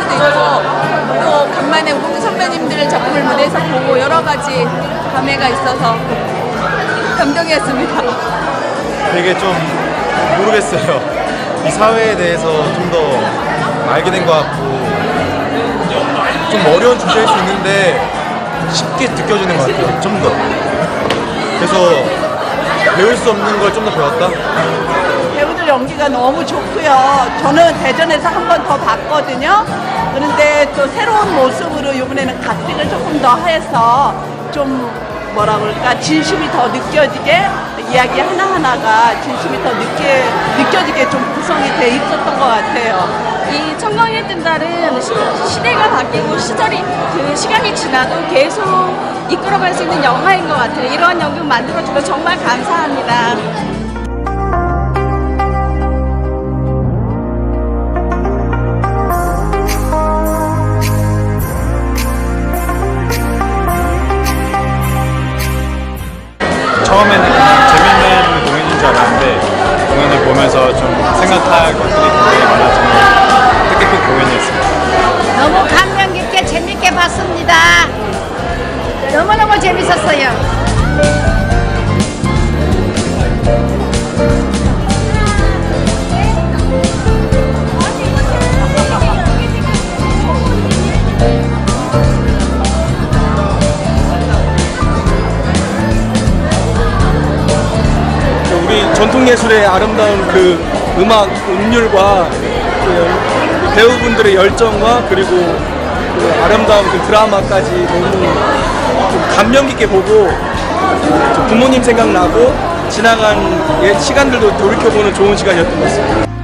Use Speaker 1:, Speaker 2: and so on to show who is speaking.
Speaker 1: 수도 있고 또 간만에 우리 선배님들 작품을 무대에서 보고 여러 가지 감회가 있어서 감동이었습니다.
Speaker 2: 되게 좀 모르겠어요. 이 사회에 대해서 좀 더 알게 된 것 같고 좀 어려운 주제일 수 있는데 쉽게 느껴지는 것 같아요. 좀 더. 그래서 배울 수 없는 걸 좀 더 배웠다.
Speaker 3: 연기가 너무 좋고요. 저는 대전에서 한 번 더 봤거든요. 그런데 또 새로운 모습으로 이번에는 각색을 조금 더 해서 좀 뭐라 그럴까 진심이 더 느껴지게 이야기 하나하나가 진심이 더 느껴, 느껴지게 좀 구성이 돼 있었던 것 같아요.
Speaker 4: 이 청광의 뜬 달은 시, 시대가 바뀌고 시절이 그 시간이 지나도 계속 이끌어갈 수 있는 영화인 것 같아요. 이러한 연극 만들어주셔서 정말 감사합니다.
Speaker 5: 보면서 좀 생각할 것들이 굉장히 많아지는 뜻깊은 공연이었습니다.
Speaker 6: 너무 감명 깊게 재밌게 봤습니다. 너무너무 재밌었어요.
Speaker 7: 전통 예술의 아름다운 그 음악 음률과 그 배우분들의 열정과 그리고 그 아름다운 그 드라마까지 너무 좀 감명 깊게 보고 좀 부모님 생각나고 지나간 옛 시간들도 돌이켜보는 좋은 시간이었던 것 같습니다.